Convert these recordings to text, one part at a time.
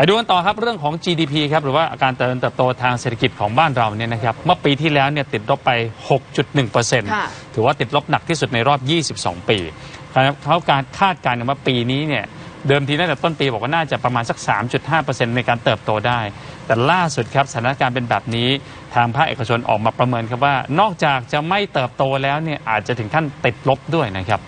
ไปดูกันต่อครับเรื่องของ GDP ครับหรือว่าอาการเติบโตทางเศรษฐกิจของบ้านเราเนี่ยนะครับเมื่อปีที่แล้วเนี่ยติดลบไป 6.1%ค่ะถือว่าติดลบหนักที่สุดในรอบ 22 ปีครับเขาการคาดการณ์กันว่าปีนี้เนี่ยเดิมทีตั้งแต่ต้นปีบอกว่าน่าจะประมาณสัก 3.5%ในการเติบโตได้ แต่ล่าสุดครับสถานการณ์เป็นแบบนี้ทางภาคเอกชนออกมาประเมินครับว่านอกจากจะไม่เติบโตแล้วเนี่ยอาจจะถึงขั้นติดลบด้วยนะครับ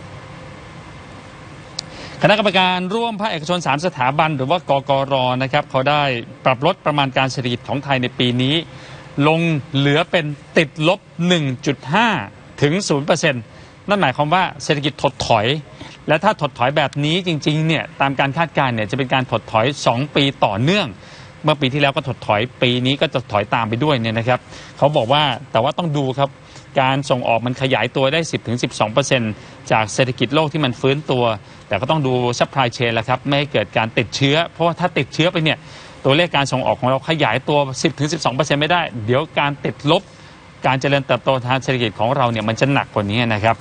คณะกรรมการร่วมภาคเอกชน 3 สถาบัน หรือว่ากกรนะครับเขาได้ปรับลดประมาณการเศรษฐกิจของไทยในปีนี้ ลงเหลือเป็นติดลบ 1.5 ถึง 0%นั่นหมายความว่าเศรษฐกิจถดถอย และถ้าถดถอยแบบนี้จริงๆเนี่ยตามการคาดการณ์เนี่ยจะเป็นการถดถอย 2 ปีต่อเนื่อง เมื่อปีที่แล้วก็ถดถอยปีนี้ก็จะถอยตามไปด้วยเนี่ยนะครับเขาบอกว่าแต่ว่าต้องดูครับการส่งออกมันขยายตัวได้ 10-12%จากเศรษฐกิจโลกที่มันฟื้นตัว แต่ก็ต้องดูซัพพลายเชนแหละครับ ไม่ให้เกิดการติดเชื้อ เพราะว่าถ้าติดเชื้อไปเนี่ย ตัวเลขการส่งออกของเราขยายตัว 10-12%ไม่ได้ เดี๋ยวการติดลบ การเจริญเติบโตทางเศรษฐกิจของเราเนี่ยมันจะหนักกว่านี้นะครับ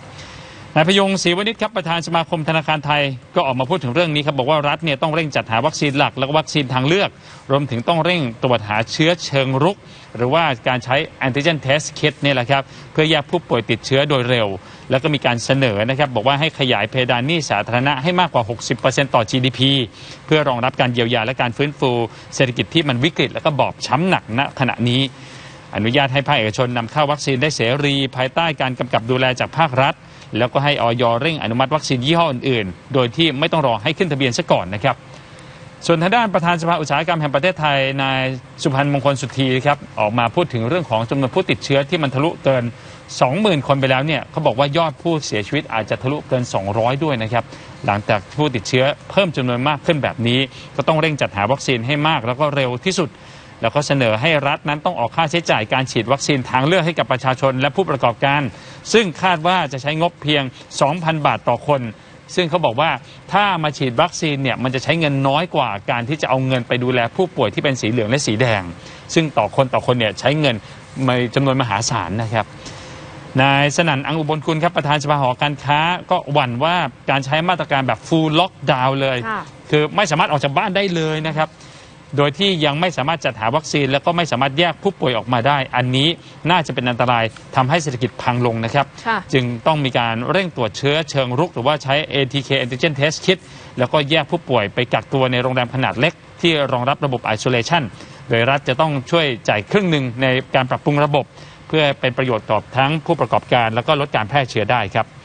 นายพยงศรีวณิชครับประธานสมาคมธนาคารไทยก็ออกมาพูดถึงเรื่องนี้ครับบอกว่ารัฐเนี่ยต้องเร่งจัดหาวัคซีนหลัก และก็วัคซีนทางเลือก รวมถึงต้องเร่งตรวจหาเชื้อเชิงรุก หรือว่าการใช้แอนติเจนเทสคิดเนี่ยแหละครับเพื่อแยกผู้ป่วยติดเชื้อโดยเร็ว แล้วก็มีการเสนอนะครับบอกว่าให้ขยายเพดานหนี้สาธารณะให้มากกว่า 60%ต่อ GDP เพื่อรองรับการเยียวยาและการฟื้นฟู เศรษฐกิจที่มันวิกฤตและก็บอบช้ำหนักณขณะนี้ อนุญาตให้ภาคเอกชนนำเข้าวัคซีนได้เสรี ภายใต้การกำกับดูแลจากภาครัฐ แล้วก็ให้ออยเร่งอนุมัติวัคซีนยี่ห้ออื่นๆ โดยที่ไม่ต้องรอให้ขึ้นทะเบียนซะก่อนนะครับส่วนทางด้านประธานสภาอุตสาหกรรมแห่งประเทศไทยนายสุพันธ์มงคลสุธีครับออกมาพูดถึงเรื่องของจำนวนผู้ติดเชื้อที่มันทะลุเกิน 20,000 คนไปแล้วเนี่ยเขาบอกว่ายอดผู้เสียชีวิตอาจจะทะลุเกิน 200 ด้วยนะครับหลังจากผู้ติดเชื้อเพิ่มจำนวนมากขึ้นแบบนี้ ก็ต้องเร่งจัดหาวัคซีนให้มากแล้วก็เร็วที่สุด แล้วก็เสนอให้รัฐนั้นต้องออกค่าใช้จ่ายการฉีดวัคซีนทางเลือกให้กับประชาชนและผู้ประกอบการ ซึ่งคาดว่าจะใช้งบเพียง 2,000 บาทต่อคน ซึ่งเขาบอกว่าถ้ามาฉีดวัคซีนเนี่ยมันจะใช้เงินน้อยกว่าการที่จะเอาเงินไปดูแลผู้ป่วยที่เป็นสีเหลืองและสีแดง ซึ่งต่อคนต่อคนเนี่ยใช้เงินในจำนวนมหาศาลนะครับนายสนั่นอังอุบลคุณครับประธานสภาหอการค้าก็หวั่นว่าการใช้มาตรการแบบ full lockdown เลยค่ะคือไม่สามารถออกจากบ้านได้เลยนะครับ โดยที่ยังไม่สามารถจัดหาวัคซีน แล้วก็ไม่สามารถแยกผู้ป่วยออกมาได้ อันนี้น่าจะเป็นอันตรายทำให้เศรษฐกิจพังลงนะครับค่ะจึงต้องมีการเร่งตรวจเชื้อเชิงรุก หรือว่าใช้ ATK antigen test kit แล้วก็แยกผู้ป่วยไปกักตัวในโรงแรมขนาดเล็ก ที่รองรับระบบ isolation โดยรัฐจะต้องช่วยจ่ายครึ่งหนึ่งในการปรับปรุงระบบ เพื่อเป็นประโยชน์ต่อทั้งผู้ประกอบการ แล้วก็ลดการแพร่เชื้อได้ครับ